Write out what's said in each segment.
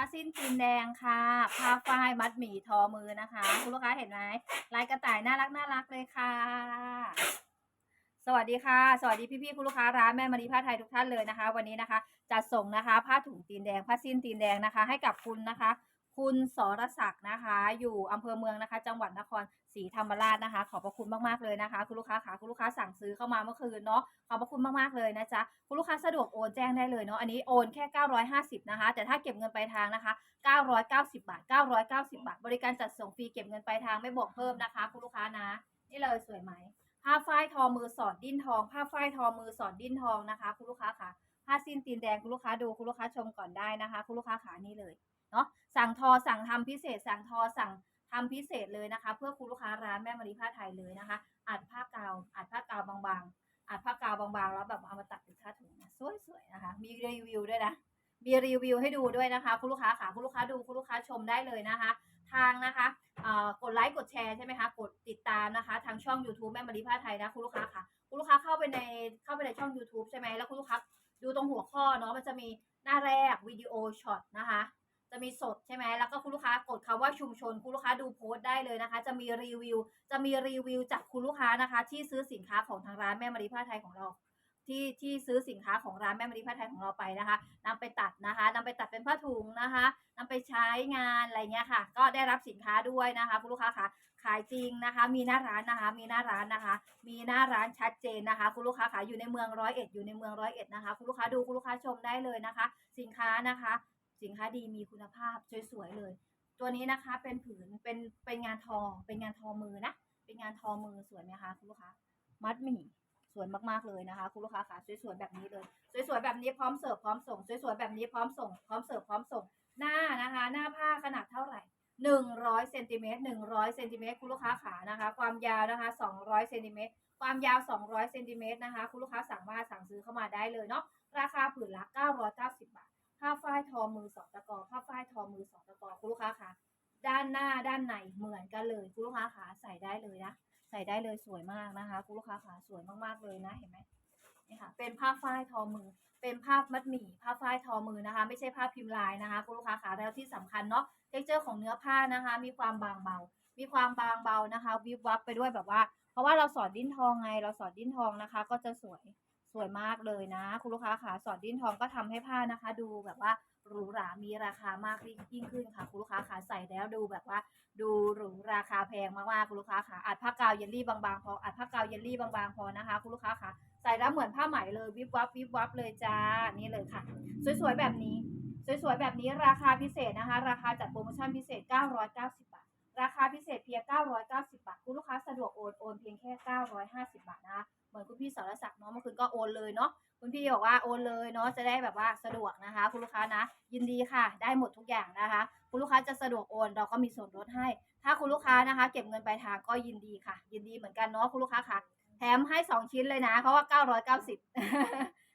ผ้าสิ้นจีนแดงค่ะ ผ้าฝ้ายมัดหมี่ทอมือนะคะ คุณลูกค้าเห็นไหมลายกระต่ายน่ารักน่ารักเลยค่ะ สวัสดีค่ะ สวัสดีพี่ๆคุณลูกค้าร้านแม่มารีผ้าไทยทุกท่านเลยนะคะ วันนี้นะคะจัดส่งนะคะ ผ้าถุงตีนแดงผ้าสิ้นตีนแดงนะคะ ให้กับคุณนะคะ คุณสรศักดิ์นะคะ อยู่อำเภอเมืองนะคะ จังหวัดนครศรีธรรมราชนะคะ ขอบพระคุณมากๆเลยนะคะ คุณลูกค้าค่ะคุณลูกค้าสั่งซื้อเข้ามาเมื่อคืนเนาะขอบพระคุณมากๆเลยนะจ๊ะคุณลูกค้าสะดวกโอนแจ้งได้เลยเนาะอันนี้โอนแค่ 950 นะคะ แต่ถ้าเก็บเงินปลายทางนะคะ 990 บาท 990 บาท บริการจัดส่งฟรีเก็บเงินปลายทางไม่บวกเพิ่มนะคะ คุณลูกค้านะ นี่เลยสวยไหมผ้าฝ้ายทอมือสอดดิ้นทองผ้าฝ้ายทอมือสอดดิ้นทองนะคะ คุณลูกค้าค่ะผ้าสิ้นตีนแดงคุณลูกค้าดูคุณลูกค้าชมก่อนได้นะคะ คุณลูกค้าขานี่เลย เนาะสั่งทอสั่งทำพิเศษ สั่งทอสั่งทำพิเศษเลยนะคะ เพื่อคุณลูกค้าร้านแม่มารีผ้าไทยเลยนะคะ อัดผ้ากาวอัดผ้ากาวบางๆอัดผ้ากาวบางๆ แล้วแบบเอามาตัดเป็นผ้าถุงนะสวยๆนะคะ มีรีวิวด้วยนะมีรีวิวให้ดูด้วยนะคะ คุณลูกค้าค่ะคุณลูกค้าดูคุณลูกค้าชมได้เลยนะคะ ทางนะคะกดไลค์กดแชร์ใช่ไหมคะกดติดตามนะคะ ทางช่อง YouTube แม่มารีผ้าไทยนะคุณลูกค้าค่ะคุณลูกค้าเข้าไปในเข้าไปในช่อง YouTube ใช่ไหมแล้วคุณลูกค้าดูตรงหัวข้อเนาะมันจะมีหน้าแรกวิดีโอช็อตนะคะ จะมีสดใช่ไหมแล้วก็คุณลูกค้ากดคำว่าชุมชน คุณลูกค้าดูโพสต์ได้เลยนะคะ จะมีรีวิว จะมีรีวิวจากคุณลูกค้านะคะ ที่ซื้อสินค้าของทางร้านแม่มารีผ้าไทยของเราที่ที่ซื้อสินค้าของร้านแม่มารีผ้าไทยของเราไปนะคะนำไปตัดนะคะนำไปตัดเป็นผ้าถุงนะคะนำไปใช้งานอะไรเงี้ยค่ะ ก็ได้รับสินค้าด้วยนะคะ คุณลูกค้าค่ะขายจริงนะคะ มีหน้าร้านนะคะ มีหน้าร้านนะคะ มีหน้าร้านชัดเจนนะคะ คุณลูกค้าค่ะอยู่ในเมืองร้อยเอ็ดอยู่ในเมืองร้อยเอ็ดนะคะ คุณลูกค้าดูคุณลูกค้าชมได้เลยนะคะ สินค้านะคะ สินค้าดีมีคุณภาพสวยๆเลย ตัวนี้นะคะเป็นผืนเป็นเป็นงานทอเป็นงานทอมือนะ เป็นงานทอมือสวยไหมคะคุณลูกค้ามัดหมี่สวยมากๆเลยนะคะ คุณลูกค้าค่ะสวยๆแบบนี้เลย สวยๆแบบนี้พร้อมเสิร์ฟพร้อมส่งสวยๆแบบนี้พร้อมส่ง พร้อมเสิร์ฟพร้อมส่งหน้านะคะ หน้าผ้าขนาดเท่าไหร่หนึ่งร้อยเซนติเมตรหนึ่งร้อยเซนติเมตรคุณลูกค้าขานะคะ ความยาวนะคะสองร้อยเซนติเมตรความยาวสองร้อยเซนติเมตรนะคะ คุณลูกค้าสามารถสั่งซื้อเข้ามาได้เลยเนาะ ราคาผืนละเก้าร้อยเก้าสิบบาท ผ้าฝ้ายทอมือสองตะกอผ้าฝ้ายทอมือสองตะกอคุณลูกค้าคะด้านหน้าด้านในเหมือนกันเลยคุณลูกค้าขาใส่ได้เลยนะใส่ได้เลยสวยมากนะคะคุณลูกค้าขาสวยมากๆเลยนะเห็นไหมนี่ค่ะเป็นผ้าฝ้ายทอมือ เป็นผ้ามัดหมี่ผ้าฝ้ายทอมือนะคะ ไม่ใช่ผ้าพิมพ์ลายนะคะคุณลูกค้าขาแล้วที่สำคัญเนาะเท็กเจอร์ของเนื้อผ้านะคะ มีความบางเบา มีความบางเบานะคะ วิบวับไปด้วยแบบว่า เพราะว่าเราสอดดิ้นทองไง เราสอดดิ้นทองนะคะ ก็จะสวย สวยมากเลยนะ คุณลูกค้าขาสอดดิ้นทองก็ทำให้ผ้านะคะ ดูแบบว่าหรูหรา มีราคามากยิ่งขึ้นค่ะ คุณลูกค้าขาใส่แล้วดูแบบว่า ดูหรูราคาแพงมากๆคุณลูกค้าขาอัดผ้ากาวเยลลี่บางๆพออัดผ้ากาวเยลลี่บางๆพอนะคะ คุณลูกค้าขาใส่แล้วเหมือนผ้าไหมเลยวิบวับวิบวับเลยจ้านี่เลยค่ะ สวยๆแบบนี้ สวยๆแบบนี้ราคาพิเศษนะคะ ราคาจัดโปรโมชั่นพิเศษ 990บาท ราคาพิเศษเพียง 990 บาท คุณลูกค้าสะดวกโอน โอนเพียงแค่ 950 บาทนะคะเหมือนคุณพี่สรศักดิ์เนาะเมื่อคืนก็โอนเลยเนาะคุณพี่บอกว่าโอนเลยเนาะจะได้แบบว่าสะดวกนะคะ คุณลูกค้านะ ยินดีค่ะ ได้หมดทุกอย่างนะคะ คุณลูกค้าจะสะดวกโอนเราก็มีส่วนลดให้ ถ้าคุณลูกค้านะคะ เก็บเงินปลายทางก็ยินดีค่ะ ยินดีเหมือนกันเนาะคุณลูกค้าค่ะ แถมให้ 2 ชิ้นเลยนะ เพราะว่า 990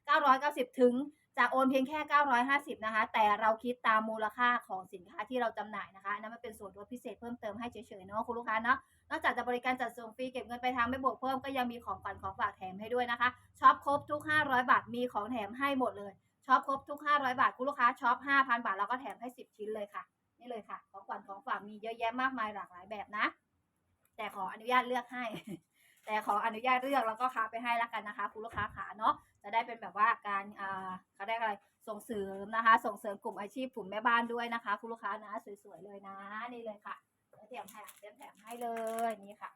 990 ถึง จะโอนเพียงแค่ 950 นะคะ แต่เราคิดตามมูลค่าของสินค้าที่เราจำหน่ายนะคะอันนั้นมันเป็นส่วนลดพิเศษเพิ่มเติมให้เฉยๆเนาะคุณลูกค้าเนาะ นอกจากจะบริการจัดส่งฟรีเก็บเงินไปทางไม่บวกเพิ่มก็ยังมีของขวัญของฝากแถมให้ด้วยนะคะ ช็อปครบทุก 500 บาท มีของแถมให้หมดเลย ช็อปครบทุก 500 บาท คุณลูกค้าช็อป 5,000 บาทเราก็แถมให้ 10 ชิ้นเลยค่ะ นี่เลยค่ะ ของขวัญของฝากมีเยอะแยะมากมายหลากหลายแบบนะ แต่ขออนุญาตเลือกให้ แต่ขออนุญาตเลือกแล้วก็ค้าไปให้แล้วกันนะคะคุณลูกค้าขาเนาะจะได้เป็นแบบว่าการอ่าเขาได้อะไรส่งเสริมนะคะ ส่งเสริมกลุ่มอาชีพกลุ่มแม่บ้านด้วยนะคะ คุณลูกค้านะสวยๆเลยนะนี่เลยค่ะเตรียมแถมเตรียมแถมให้เลยนี่ค่ะ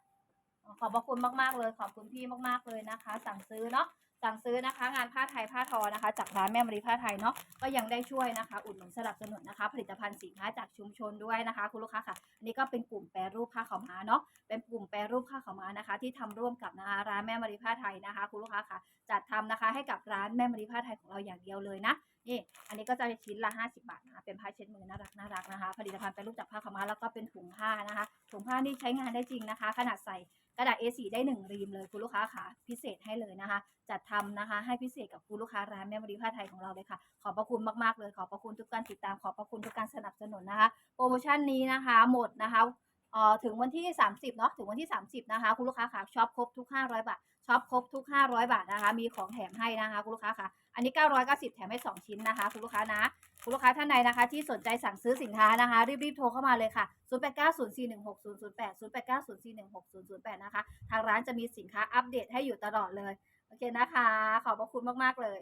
ขอบพระคุณมากๆเลย ขอบคุณพี่มากๆเลยนะคะ สั่งซื้อเนาะ สั่งซื้อนะคะ งานผ้าไทยผ้าทอนะคะ จากร้านแม่มรีผ้าไทยเนาะก็ยังได้ช่วยนะคะ อุดหนุนสนับสนุนนะคะ ผลิตภัณฑ์สินค้าจากชุมชนด้วยนะคะ คุณลูกค้าค่ะอันนี้ก็เป็นกลุ่มแปรรูปผ้าขาวม้าเนาะเป็นกลุ่มแปรรูปผ้าขาวม้านะคะ ที่ทำร่วมกับนะคะร้านแม่มรีผ้าไทยนะคะ คุณลูกค้าค่ะจัดทำนะคะ ให้กับร้านแม่มรีผ้าไทยของเราอย่างเดียวเลยนะนี่อันนี้ก็จะชิ้นละ 50 บาทนะคะเป็นผ้าเช็ดมือน่ารักน่ารักนะคะ ผลิตภัณฑ์แปรรูปจากผ้าขาวม้าแล้วก็เป็นถุงผ้านะคะถุงผ้านี่ใช้งานได้จริงนะคะ ขนาดใส่ กระดาษ A4 ได้หนึ่งรีมเลยคุณลูกค้าค่ะพิเศษให้เลยนะคะ จัดทำนะคะ ให้พิเศษกับคุณลูกค้าร้านแม่มรีผ้าไทยของเราเลยค่ะ ขอบพระคุณมากๆเลย ขอบพระคุณทุกการติดตาม ขอบพระคุณทุกการสนับสนุนนะคะ โปรโมชั่นนี้นะคะ หมดนะคะเอ่อถึงวันที่ 30เนาะถึงวันที่ 30 นะคะ คุณลูกค้าค่ะช็อปครบทุก 500 บาทช็อปครบทุก 500 บาทนะคะ มีของแถมให้นะคะ คุณลูกค้าค่ะ อันนี้ 990 แถมให้ 2 ชิ้นนะคะ คุณลูกค้านะ คุณลูกค้าท่านใดนะคะ ที่สนใจสั่งซื้อสินค้านะคะ รีบๆโทรเข้ามาเลยค่ะ 0890416008 0890416008 นะคะ ทางร้านจะมีสินค้าอัปเดตให้อยู่ตลอดเลย โอเคนะคะ ขอบพระคุณมากๆเลย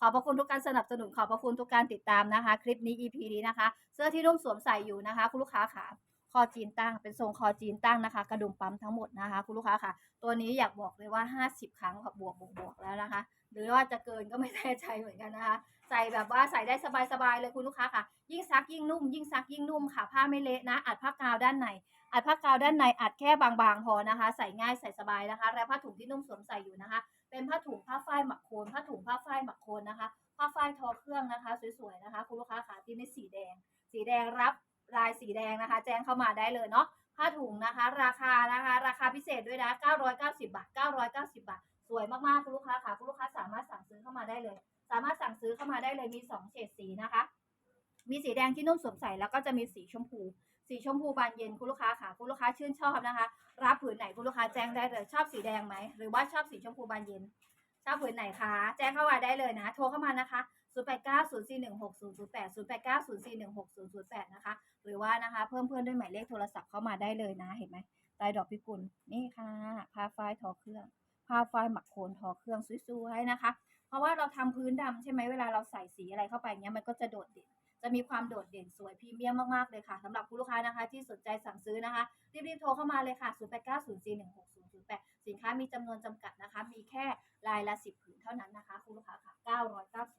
ขอบพระคุณทุกการสนับสนุน ขอบพระคุณทุกการติดตามนะคะ คลิปนี้ EP นี้นะคะ เสื้อที่นุ่มสวมใส่อยู่นะคะ คุณลูกค้าค่ะ คอจีนตั้ง เป็นทรงคอจีนตั้งนะคะ กระดุมปั๊มทั้งหมดนะคะ คุณลูกค้าค่ะ ตัวนี้อยากบอกเลยว่า 50 ครั้งค่ะบวกบวกบวกแล้วนะคะ หรือว่าจะเกินก็ไม่แน่ใจเหมือนกันนะคะ ใส่แบบว่าใส่ได้สบายๆเลยคุณลูกค้าค่ะ ยิ่งซักยิ่งนุ่ม ยิ่งซักยิ่งนุ่มค่ะ ผ้าไม่เละนะ อัดผ้ากาวด้านใน อัดผ้ากาวด้านใน อัดแค่บางๆ พอนะคะ ใส่ง่ายใส่สบายนะคะ และผ้าถุงที่นุ่มสวมใส่อยู่นะคะ เป็นผ้าถุงผ้าฝ้ายหมักโคน ผ้าถุงผ้าฝ้ายหมักโคนนะคะ ผ้าฝ้ายทอเครื่องนะคะ สวยๆนะคะ คุณลูกค้าขาที่นี่สีแดง สีแดงรับ ลายสีแดงนะคะ แจ้งเข้ามาได้เลยเนาะผ้าถุงนะคะ ราคานะคะ ราคาพิเศษด้วยนะ990 บาท 990 บาท สวยมากๆคุณลูกค้าค่ะคุณลูกค้าสามารถสั่งซื้อเข้ามาได้เลย สามารถสั่งซื้อเข้ามาได้เลยมีสองเฉดสีนะคะ มีสีแดงที่นุ่มสวมใส่แล้วก็จะมีสีชมพู สีชมพูบานเย็นคุณลูกค้าค่ะคุณลูกค้าชื่นชอบนะคะ รับผืนไหนคุณลูกค้าแจ้งได้เลยชอบสีแดงไหมหรือว่าชอบสีชมพูบานเย็นชอบผืนไหนคะแจ้งเข้ามาได้เลยนะ โทรเข้ามานะคะ 0890416008 0890416008 นะคะ หรือว่านะคะ เพิ่มเพื่อนด้วยหมายเลขโทรศัพท์เข้ามาได้เลยนะ เห็นไหมลายดอกพิกุลนี่ค่ะผ้าฝ้ายทอเครื่องผ้าฝ้ายหมักโคนทอเครื่องสวยๆนะคะ เพราะว่าเราทำพื้นดำใช่ไหมเวลาเราใส่สีอะไรเข้าไปเงี้ยมันก็จะโดดเด่น จะมีความโดดเด่นสวยพรีเมียมมากๆเลยค่ะสำหรับคุณลูกค้านะคะ ที่สนใจสั่งซื้อนะคะ รีบๆโทรเข้ามาเลยค่ะ 0890416008 สินค้ามีจำนวนจำกัดนะคะ มีแค่รายละ 10 ผืนเท่านั้นนะคะ คุณลูกค้าค่ะ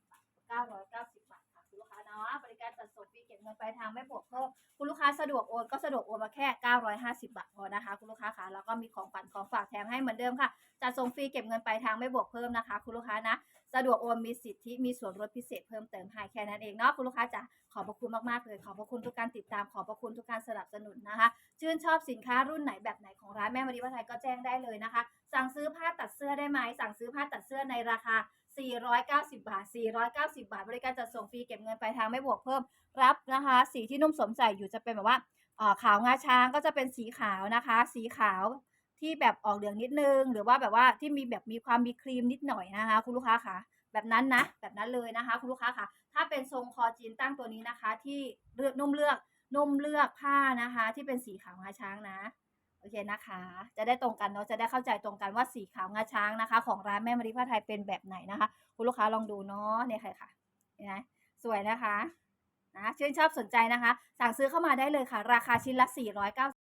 990 990 บาทค่ะคุณลูกค้าเนาะบริการจัดส่งฟรีเก็บเงินปลายทางไม่บวกเพิ่มคุณลูกค้าสะดวกโอนก็สะดวกโอนมาแค่ 950 บาทพอนะคะ คุณลูกค้าค่ะแล้วก็มีของฝันของฝากแถมให้เหมือนเดิมค่ะจัดส่งฟรีเก็บเงินปลายทางไม่บวกเพิ่มนะคะ คุณลูกค้านะสะดวกโอนมีสิทธิมีส่วนลดพิเศษเพิ่มเติมให้แค่นั้นเองเนาะคุณลูกค้าจ๋าขอบพระคุณมากๆเลย ขอบพระคุณทุกการติดตามขอบพระคุณทุกการสนับสนุนนะคะ ชื่นชอบสินค้ารุ่นไหนแบบไหนของร้านแม่มารีวัฒน์ไทยก็แจ้งได้เลยนะคะ สั่งซื้อผ้าตัดเสื้อได้ไหมสั่งซื้อผ้าตัดเสื้อในราคา 490 บาท 490 บาท บริการจัดส่งฟรีเก็บเงินปลายทางไม่บวกเพิ่ม รับนะคะ สีที่นุ่มสวมใส่อยู่จะเป็นแบบว่าขาวงาช้างก็จะเป็นสีขาวนะคะ สีขาวที่แบบออกเหลืองนิดนึง หรือว่าแบบว่าที่มีแบบมีความมีครีมนิดหน่อยนะคะ คุณลูกค้าค่ะ แบบนั้นนะ แบบนั้นเลยนะคะ คุณลูกค้าค่ะ ถ้าเป็นทรงคอจีนตั้งตัวนี้นะคะ ที่เลือกนุ่มเลือกนุ่มเลือกผ้านะคะ ที่เป็นสีขาวงาช้างนะ โอเคนะคะ จะได้ตรงกันเนาะจะได้เข้าใจตรงกันว่าสีขาวงาช้างนะคะ ของร้านแม่มาริผ้าไทยเป็นแบบไหนนะคะ คุณลูกค้าลองดูเนาะเนี่ยค่ะค่ะเนไหมสวยนะคะนะชื่นชอบสนใจนะคะ สั่งซื้อเข้ามาได้เลยค่ะ ราคาชิ้นละ 490